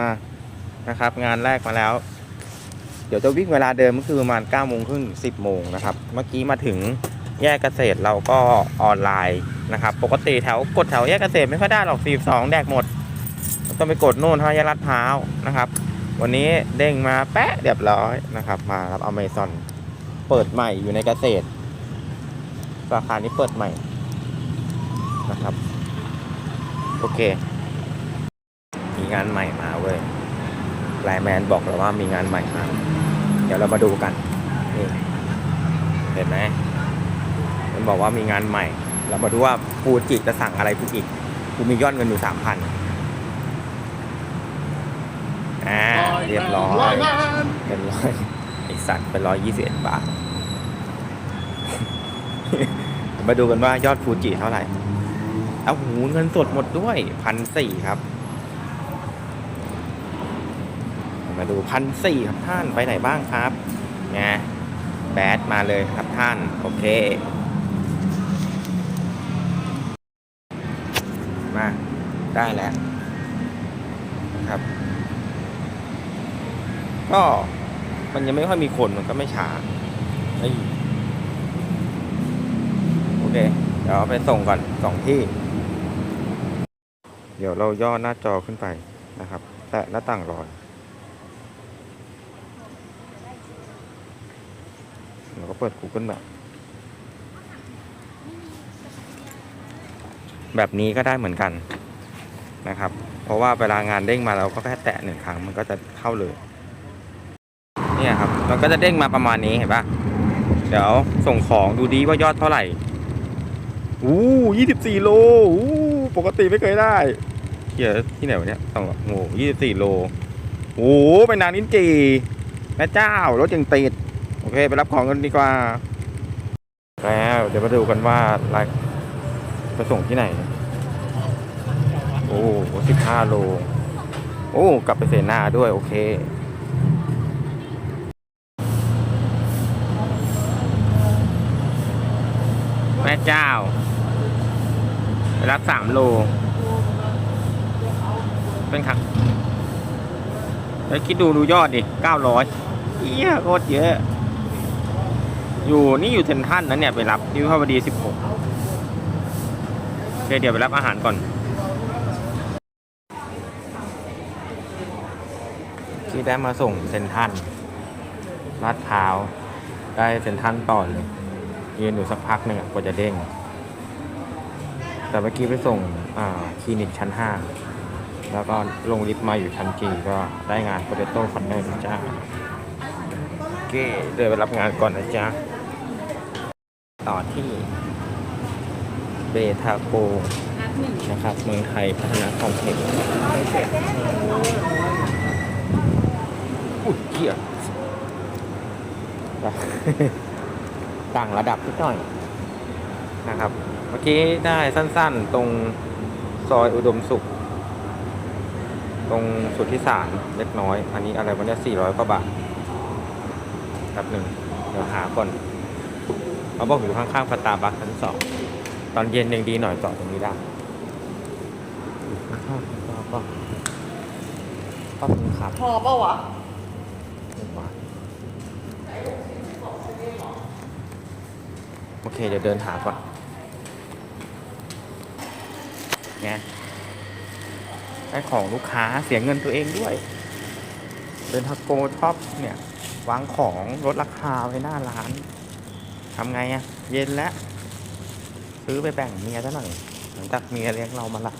มานะครับ งานแรกมาแล้ว เดี๋ยวจะวิ่งเวลาเดิมก็คือประมาณ9ก้าโมงครึ่งสิบโมงนะครับ เมื่อกี้มาถึงแยกเกษตรเราก็ออนไลน์นะครับ ปกติแถวกดแถวแยกเกษตรไม่ค่อยได้หรอก42แดกหมดต้องไปกดโน่นทางแยกลาดพร้าวนะครับ วันนี้เด้งมาแปะเรียบร้อยนะครับ มารับอเมซอนเปิดใหม่อยู่ในเกษตรสาขานี้เปิดใหม่นะครับ โอเค งานใหม่มาเว้ยไลน์แมนบอกเราว่ามีงานใหม่มา เดี๋ยวเรามาดูกันนี่เห็นไหมมันบอกว่ามีงานใหม่ เรามาดูว่าฟูจิจะสั่งอะไรกูอีกกูมียอดเงินอยู่สามพันอ่าเรียบร้อยเป็นร้อยไอสัตว์เป็นร้อยยี่สิบเอ็ดบาท มาดูกันว่ายอดฟูจิเท่าไหร่เอาหูเงินสดหมดด้วยพันสี่ครับ มาดูพันสี่ครับท่านไปไหนบ้างครับไงแบดมาเลยครับท่าน โอเค มาได้แล้วครับ ก็มันยังไม่ค่อยมีคนมันก็ไม่ช้าโอเค เดี๋ยวไปส่งก่อนสองที่ เดี๋ยวเราย่อหน้าจอขึ้นไปนะครับ แตะหน้าต่างรอย เราก็เปิด Google แบบแบบนี้ก็ได้เหมือนกันนะครับ เพราะว่าเวลางานเด้งมาเราก็แค่แตะหนึ่งครั้งมันก็จะเข้าเลย เนี่ยครับมันก็จะเด้งมาประมาณนี้เห็นปะเดี๋ยวส่งของดูดีว่ายอดเท่าไหร่อู้ยี่สิบสี่โลอู้ปกติไม่เคยได้เหี้ยที่ไหนวะเนี่ยต้องโอ้ยี่สิบสี่โลโอ้ไปนานนินจีแม่เจ้ารถยังติด โอเค ไปรับของกันดีกว่า แล้ว เดี๋ยวมาดูกันว่าไลน์ไปส่งที่ไหน โอ้สิบห้าโล โอ้ กลับไปเสนาด้วย โอเคแม่เจ้าไปรับสามโล เป็นครับแล้วคิดดูดูยอดดิเก้าร้อยเอี้ยโคตรเยอะ อยู่นี่อยู่เซนทันนะเนี่ยไปรับที่วิภาวดีสิบหกโอเคเดี๋ยวไปรับอาหารก่อนที่ได้มาส่งเซนทันลาดพร้าวได้เซนทันต่อเลยยืนอยู่สักพักหนึ่งอะกว่าจะเด้ง แต่เมื่อกี้ไปส่งคลินิกชั้น 5 แล้วก็ลงลิฟต์มาอยู่ชั้นจีก็ได้งานโปรเตโต้คอนเนอร์จ้าโอเคเดินไปรับงานก่อนนะจ๊ะ ต่อที่เบทาโกนะครับ เมืองไทยพัฒนาคอมเพล็กซ์อุ้ยเหี้ยต่างระดับนิดหน่อยนะครับ เมื่อกี้ได้สั้นๆตรงซอยอุดมสุข ตรงสุทธิสารเล็กน้อย อันนี้อะไรวันนี้สี่ร้อยกว่าบาทครับหนึ่งเดี๋ยวหาก่อน เขาบอกอยู่ข้างๆสตาร์บัคชั้นสองตอนเย็นยังดีหน่อยจอดตรงนี้ได้อยู่ข้างๆสตาร์บัคขอบคุณครับพอเปล่าวะโอเค เดี๋ยวเดินหาก่อนไงได้ของลูกค้าเสียเงินตัวเองด้วย เดินทักโกชอบเนี่ย วางของลดราคาไว้หน้าร้าน ทำไงอะเย็นแล้ว ซื้อไปแบ่งเมียซะหน่อยหลังจากเมียเลี้ยงเรามาละ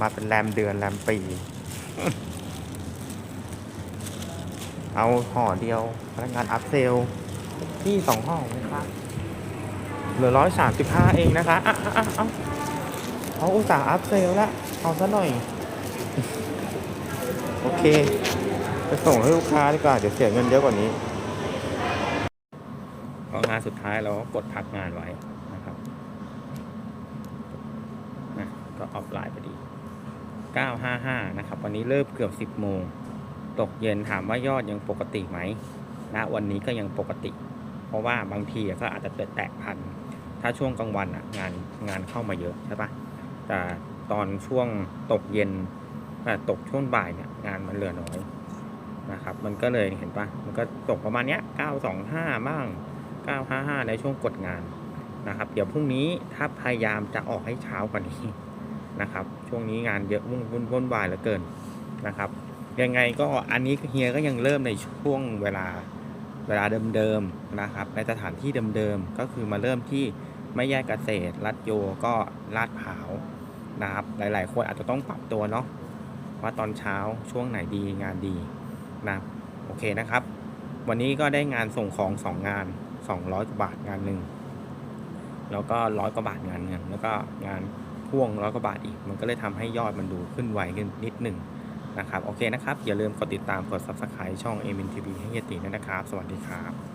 มาเป็นแรมเดือนแรมปี เอาห่อเดียวพนักงานอัพเซลที่สองห่อนะครับเหลือร้อยสามสิบห้าเองนะคะอะอะเอาเขาอุตส่าห์อัพเซลแล้วเอาซะหน่อย โอเคไปส่งให้ลูกค้าดีกว่า เดี๋ยวเสียเงินเยอะกว่านี้ พองานสุดท้ายเราก็กดพักงานไว้นะครับนะก็ออฟไลน์พอดี 955 นะครับ วันนี้เริ่มเกือบ 10 โมง ตกเย็นถามว่ายอดยังปกติไหมณวันนี้ก็ยังปกติ เพราะว่าบางทีก็อาจจะแตะพัน ถ้าช่วงกลางวันอะงานงานเข้ามาเยอะใช่ปะแต่ตอนช่วงตกเย็นแต่ตกช่วงบ่ายเนี่ยงานมันเหลือน้อยนะครับ มันก็เลยเห็นปะมันก็ตกประมาณเนี้ย925บ้าง 955 ในช่วงกดงานนะครับ เดี๋ยวพรุ่งนี้ถ้าพยายามจะออกให้เช้ากว่านี้นะครับ ช่วงนี้งานเยอะวุ่นวุ่นวุ่นวายเหลือเกินนะครับ ยังไงก็อันนี้เฮียก็ยังเริ่มในช่วงเวลาเวลาเดิมๆนะครับ ในสถานที่เดิมๆก็คือมาเริ่มที่ไม่แยกเกษตรลัดโยก็ลาดผาวนะครับ หลายๆ คนอาจจะต้องปรับตัวเนาะว่าตอนเช้าช่วงไหนดีงานดีนะโอเคนะครับ วันนี้ก็ได้งานส่งของสองงาน 200กว่าบาทงานหนึ่งแล้วก็ร้อยกว่าบาทงานหนึ่งแล้วก็งานพ่วงร้อยกว่าบาทอีก มันก็เลยทำให้ยอดมันดูขึ้นไวขึ้นนิดหนึ่งนะครับ โอเคนะครับ อย่าลืมกดติดตามกด subscribe ช่อง a m i n TV ให้เฮียตีด้วยนะครับ สวัสดีครับ